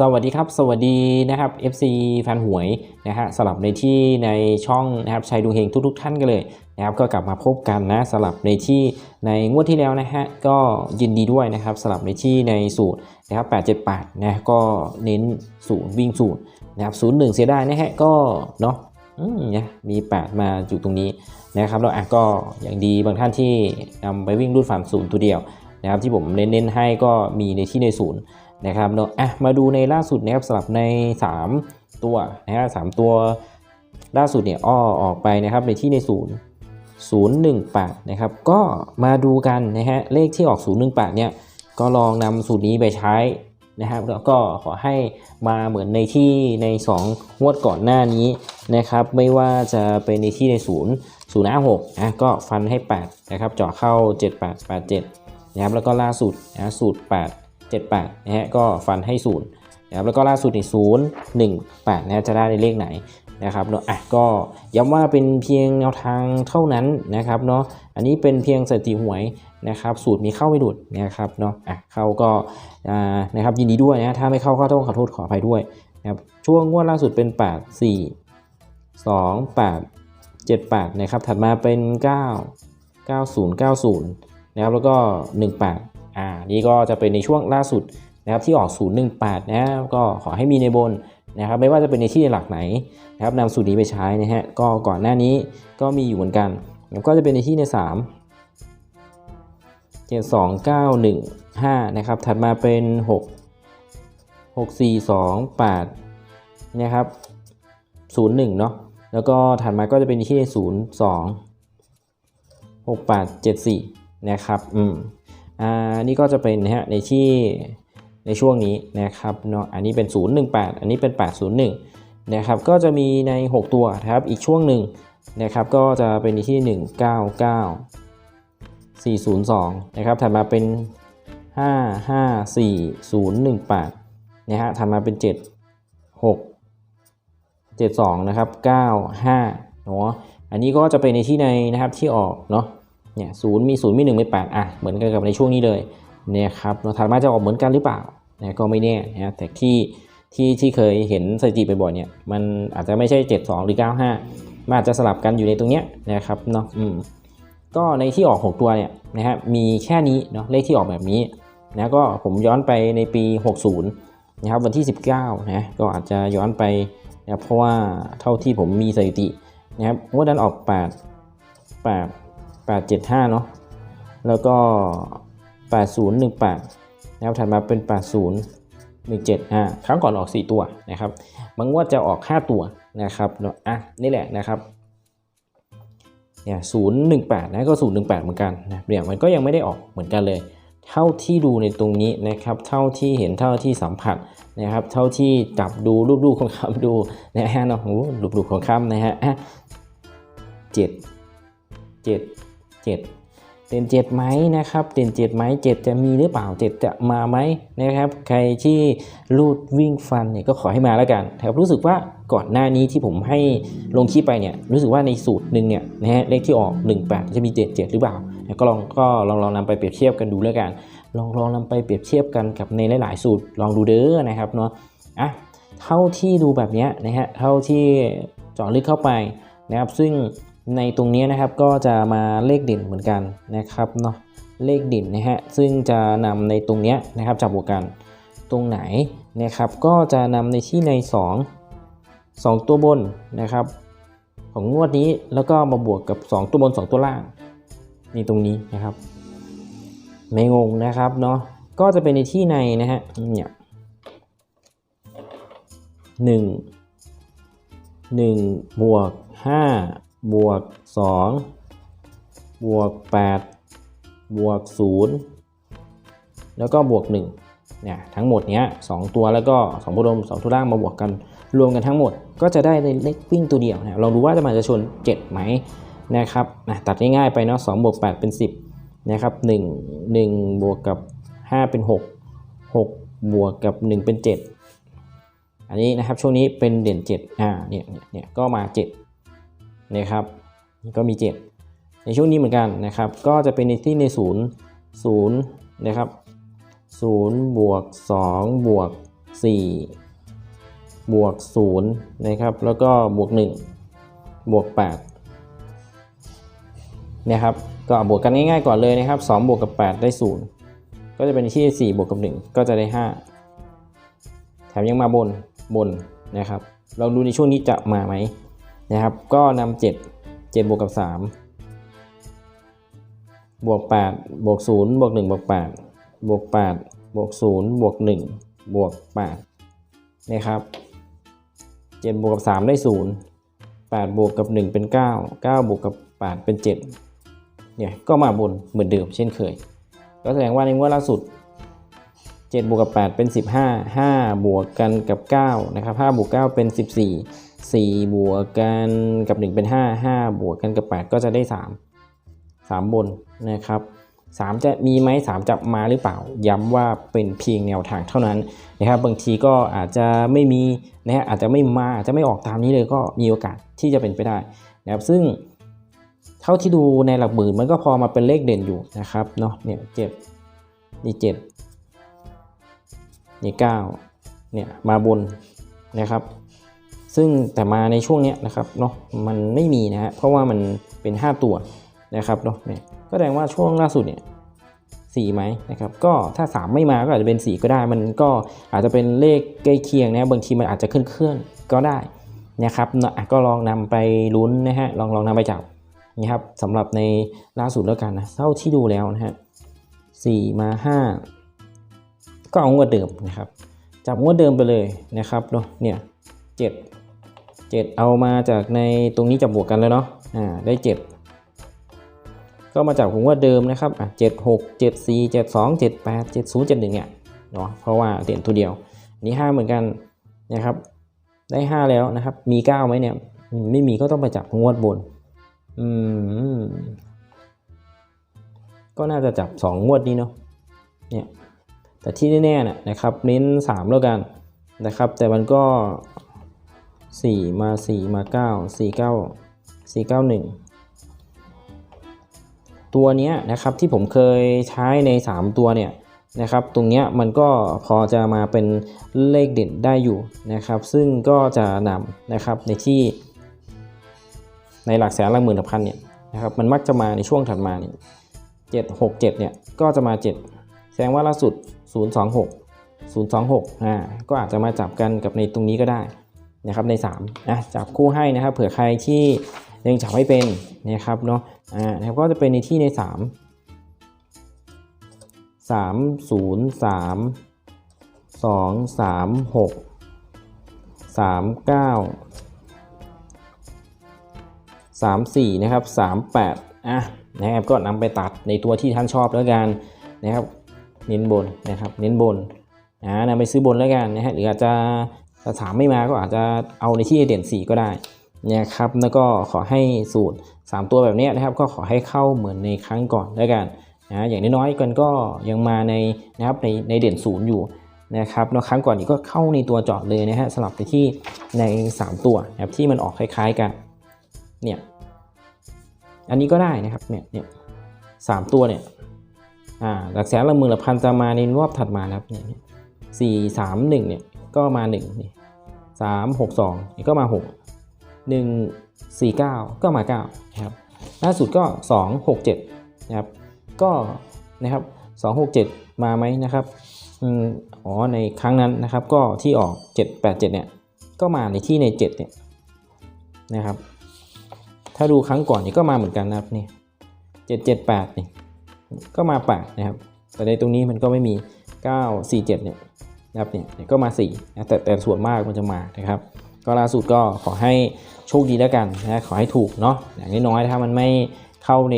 สวัสดีครับ สวัสดีนะครับ FC แฟนหวยนะฮะสลับในที่ในช่องนะครับชัยดูเฮงทุกๆทท่านกันเลยนะครับก็กลับมาพบกันนะสลับในที่ในงวดที่แล้วนะฮะก็ยินดีด้วยนะครับสลับในที่ในสูตรนะครับ878นะก็เน้นศูนย์วิ่งศูนย์นะครับศูนย์หนึ่งเสียดายนะฮะก็เนาะอืมเนี่ยมี 8 มาอยู่ตรงนี้นะครับแล้วอะก็อย่างดีบางท่านที่นำไปวิ่งรูดฝันศูนย์ตัวเดียวนะครับที่ผมเน้นๆให้ก็มีในที่ในศูนย์ นะครับเนาะอะมาดูในล่าสุดนะครับสำหรับใน 3 ตัวนะฮะสามตัวล่าสุดเนี่ยอ้อออกไปนะครับในที่ในศูนย์ศูนย์หนึ่งแปดนะครับก็มาดูกันนะฮะเลขที่ออก018เนี่ยก็ลองนำสูตรนี้ไปใช้นะครับแล้วก็ขอให้มาเหมือนในที่ใน2งวดก่อนหน้านี้นะครับไม่ว่าจะเป็นในที่ใน0 0 5 6นะก็ฟันให้ 8 นะครับเจาะเข้า 7887นะครับแล้วก็ล่าสุดนะสูตร8 78นะฮะก็ฟันให้0นะครับแล้วก็ล่าสุดใน0 1 8นะฮะจะได้ในเลขไหนนะครับเนาะอะก็ย้ำว่าเป็นเพียงแนวทางเท่านั้นนะครับเนาะอันนี้เป็นเพียงสถิติหวยนะครับสูตรมีเข้าไม่ดุดนะครับเนาะอะเข้าก็อ่านะครับยินดีด้วยนะถ้าไม่เข้าก็ต้องขอโทษขออภัยด้วยนะครับช่วงงวดล่าสุดเป็น 8 4 2 8 7 8นะครับถัดมาเป็น 9 90 90นะครับแล้วก็ 18 อ่านี่ก็จะเป็นในช่วงล่าสุดนะครับที่ออก 018 นะก็ขอให้มีในบนนะครับไม่ว่าจะเป็นในที่หลักไหนนะครับนำสูตรนี้ไปใช้นะฮะก็ก่อนหน้านี้ก็มีอยู่เหมือนกันก็จะเป็นในที่ใน 3 7 2 9 1 5นะครับถัดมาเป็น 6 6 4 2 8นะครับ01เนาะแล้วก็ถัดมาก็จะเป็นที่ 02 6874นะครับอืม อ่านี่ก็จะเป็นนะฮะในที่ในช่วงนี้นะครับเนาะอันนี้เป็น 018 อันนี้เป็น 801 นะครับก็จะมีใน 6 ตัวนะครับอีกช่วงหนึ่งนะครับก็จะเป็นในที่ 199 402 นะครับถัดมาเป็น 554018 นะฮะถัดมาเป็น 7 6 72 นะครับ 95เนาะอันนี้ก็จะเป็นในที่ในนะครับที่ออกเนาะ เนี่ยศูนย์มีศูนย์มีหนึ่งมีแปดอะเหมือนกันกับในช่วงนี้เลยเนี่ยครับเราถัดมาจะออกเหมือนกันหรือเปล่านะก็ไม่แน่นะแต่ที่ที่ที่เคยเห็นสถิติบ่อยๆเนี่ยมันอาจจะไม่ใช่ 72 หรือ 95มันอาจจะสลับกันอยู่ในตรงเนี้ยนะครับเนาะอืมก็ในที่ออก 6 ตัวเนี่ยนะฮะมีแค่นี้เนาะเลขที่ออกแบบนี้นะก็ผมย้อนไปในปี 60นะครับวันที่ 19นะก็อาจจะย้อนไปนะเพราะว่าเท่าที่ผมมีสถิตินะครับงวดนั้นออก 8 8 875 เนาะแล้วก็ 8018 นะครับถัดมาเป็น 8017 อ่าครั้งก่อนออก 4 ตัวนะครับบางงวดจะออก 5 ตัวนะครับเนาะอะนี่แหละนะครับเนี่ย018นะก็018เหมือนกันนะเนี่ยมันก็ยังไม่ได้ออกเหมือนกันเลย เท่าที่ดูในตรงนี้นะครับ เท่าที่เห็นเท่าที่สัมผัสนะครับ เท่าที่จับดูรูปดูของคำดูนะฮะเนาะโอ้รูปดูของคำนะฮะเจ็ดเจ็ด เจ็ดเด่นเจ็ดไหมนะครับเด่นเจ็ดไหมเจ็ดจะมีหรือเปล่าเจ็ดจะมาไหมนะครับ ใครที่ลูดวิ่งฟันเนี่ยก็ขอให้มาแล้วกันครับรู้สึกว่าก่อนหน้านี้ที่ผมให้ลงคลิปไปเนี่ยรู้สึกว่าในสูตรหนึ่งเนี่ยนะฮะเลขที่ออก 18 จะมีเจ็ดเจ็ดหรือเปล่าก็ลองก็ลองลองนำไปเปรียบเทียบกันดูแล้วกัน ลองลองนำไปเปรียบเทียบกันกับในหลาย ๆ สูตรลองดูเด้อนะครับเนาะอะเท่าที่ดูแบบเนี้ยนะฮะเท่าที่เจาะลึกเข้าไปนะครับซึ่ง ในตรงนี้นะครับก็จะมาเลขเด่นเหมือนกันนะครับเนาะเลขเด่นนะฮะซึ่งจะนำในตรงนี้นะครับจับบวกกันตรงไหนนะครับ ก็จะนำในที่ใน 2 2 ตัวบนนะครับ ของงวดนี้แล้วก็มาบวกกับ 2 ตัวบน 2 ตัวล่างนี่ตรงนี้นะครับไม่งงนะครับเนาะก็จะเป็นในที่ในนะฮะเนี่ยหนึ่งหนึ่งบวกห้า บวก2บวก8บวก0แล้วก็บวก1เนี่ยทั้งหมดเนี้ย2ตัวแล้วก็2ตัวรวม2ตัวล่างมาบวกกันรวมกันทั้งหมด ก็จะได้ในเลขวิ่งตัวเดียวนะลองดูว่าจะมาจะชน7ไหมนะครับนะตัดง่ายๆไปเนาะ2บวก8เป็น 10นะครับ1 1บวกกับ 5 เป็น 6 6 บวกกับ 1 เป็น 7 อันนี้นะครับช่วงนี้เป็นเด่น 7 อ่าเนี่ยเนี่ยก็มา 7 นะครับก็มี 7 ในช่วงนี้เหมือนกันนะครับ ก็จะเป็นในที่ใน0 0นะครับ0บวก2บวก4บวก0นะครับแล้วก็บวก1บวก8นะครับก็บวกกันง่ายๆก่อนเลยนะครับ2บวกกับ 8 ได้ 0 ก็จะเป็นที่4บวกกับ 1 ก็จะได้ 5 แถมยังมาบนบนนะครับลองดูในช่วงนี้จะมาไหม นะครับ ก็นำ7 7บวกกับ3บวก8บวก0บวก1บวก8บวก8บวก0บวก1บวก8นะครับ7บวกกับ3ได้0 8บวกกับ1เป็น9 9บวกกับ8เป็น7เนี่ยก็มาบนเหมือนเดิมเช่นเคย ก็แสดงว่าในงวดล่าสุด7บวกกับ 8 เป็น 15 5 บวกกันกับ 9 นะครับ5บวก 9 เป็น 14 4 บวกกันกับ 1 เป็น 5 5 บวกกันกับ 8 ก็จะได้ 3 3 บนนะครับ 3 จะมีไหม3จะมาหรือเปล่า ย้ำว่าเป็นเพียงแนวทางเท่านั้นนะครับ บางทีก็อาจจะไม่มีนะฮะอาจจะไม่มาอาจจะไม่ออกตามนี้เลยก็มีโอกาสที่จะเป็นไปได้นะครับซึ่งเท่าที่ดูในหลักหมื่นมันก็พอมาเป็นเลขเด่นอยู่นะครับเนาะเนี่ยเจ็ดนี่เจ็ดนี่เก้าเนี่ยมาบนนะครับ ซึ่งแต่มาในช่วงเนี้ยนะครับเนาะมันไม่มีนะฮะเพราะว่ามันเป็น 5 ตัวนะครับเนาะเนี่ยก็แสดงว่าช่วงล่าสุดเนี่ยสี่ไหมนะครับก็ถ้า 3 ไม่มาก็อาจจะเป็น 4 ก็ได้ มันก็อาจจะเป็นเลขใกล้เคียงนะบางทีมันอาจจะเคลื่อนเคลื่อนๆก็ได้นะครับเนาะก็ลองนำไปลุ้นนะฮะลองลองนำไปจับนี่ครับสำหรับในล่าสุดแล้วกันนะเท่าที่ดูแล้วนะฮะสี่มาห้าก็เอางวดเดิมนะครับจับงวดเดิมไปเลยนะครับเนาะเนี่ยเจ็ด เจ็ดเอามาจากในตรงนี้จับบวกกันแล้วเนาะอ่าได้เจ็ดก็มาจากงวดเดิมนะครับอะเจ็ดหกเจ็ดสี่เจ็ดสองเจ็ดแปดเจ็ดศูนย์เจ็ดหนึ่งเนี่ยเนาะเพราะว่าเด่นตัวเดียวอันนี้ห้าเหมือนกันนะครับได้ห้าแล้วนะครับ มีเก้าไหมเนี่ยไม่มีก็ต้องไปจับงวดบนอืมก็น่าจะจับสองงวดนี้เนาะเนี่ยแต่ที่แน่ๆนะนะครับ เน้นสามแล้วกันนะครับ แต่มันก็ สี่มาสี่มาเก้าสี่เก้าสี่เก้าหนึ่งตัวเนี้ยนะครับที่ผมเคยใช้ใน 3 ตัวเนี่ยนะครับ ตรงเนี้ยมันก็พอจะมาเป็นเลขเด่นได้อยู่นะครับ ซึ่งก็จะนำนะครับในที่ในหลักแสนหลักหมื่นหลักพันเนี่ยนะครับมันมักจะมาในช่วงถัดมาเนี่ยเจ็ดหกเจ็ดเนี่ยก็จะมา7แสดงว่าล่าสุด 0 2 6 0 2 6อ่าก็อาจจะมาจับกันกับในตรงนี้ก็ได้ นะครับใน3นะจับคู่ให้นะครับ เผื่อใครที่ยังจับไม่เป็นนะครับเนาะอ่านะครับก็จะเป็นในที่ใน 3 3 0 3 2 3 6 3 9 34นะครับ38อะนะครับก็นำไปตัดในตัวที่ท่านชอบแล้วกันนะครับ เน้นบนนะครับ เน้นบนอ่านำไปซื้อบนแล้วกันนะฮะหรืออาจจะ ถ้าถามไม่มาก็อาจจะเอาในที่เด่น 4 ก็ได้นะครับแล้วก็ขอให้สูตร 3 ตัวแบบนี้นะครับ ก็ขอให้เข้าเหมือนในครั้งก่อนแล้วกันนะอย่างน้อยๆกันก็ยังมาในนะครับในในเด่นศูนย์อยู่นะครับแล้วครั้งก่อนนี้ก็เข้าในตัวจอดเลยนะฮะสลับไปที่ใน 3 ตัวนะครับที่มันออกคล้ายๆกันเนี่ยอันนี้ก็ได้นะครับเนี่ยเนี่ยสามตัวเนี่ยอ่าหลักแสนลักหมื่นลักพันจะมาในรอบถัดมานะครับเนี่ยสี่สามหนึ่งเนี่ย ก็มาหนึ่งนี่สามหกสองก็มาหกหนึ่งสี่เก้าก็มาเก้านะครับล่าสุดก็สองหกเจ็ดนะครับก็นะครับสองหกเจ็ดมาไหมนะครับอ๋อในครั้งนั้นนะครับก็ที่ออกเจ็ดแปดเจ็ดเนี่ยก็มาในที่ในเจ็ดเนี่ยนะครับถ้าดูครั้งก่อนนี่ก็มาเหมือนกันนะครับนี่เจ็ดเจ็ดแปดนี่ก็มาแปดนะครับ แต่ในตรงนี้มันก็ไม่มีเก้าสี่เจ็ดเนี่ย นะครับเนี่ยก็มาสี่นะแต่แต่ส่วนมากมันจะมานะครับ ก็ล่าสุดก็ขอให้โชคดีแล้วกันนะขอให้ถูกเนาะอย่างน้อยๆถ้ามันไม่เข้าใน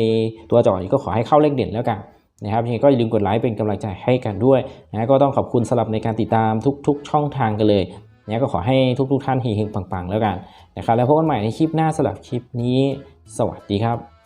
ตัวจอดก็ขอให้เข้าเลขเด่นแล้วกันนะครับยังไงก็อย่าลืมกดไลค์เป็นกำลังใจให้กันด้วยนะก็ต้องขอบคุณสำหรับในการติดตามทุก ๆ ช่องทางกันเลยนะก็ขอให้ทุก ๆ ท่านเฮงๆปังๆ แล้วกันนะครับแล้วพบกันใหม่ในคลิปหน้าสำหรับคลิปนี้ สวัสดีครับ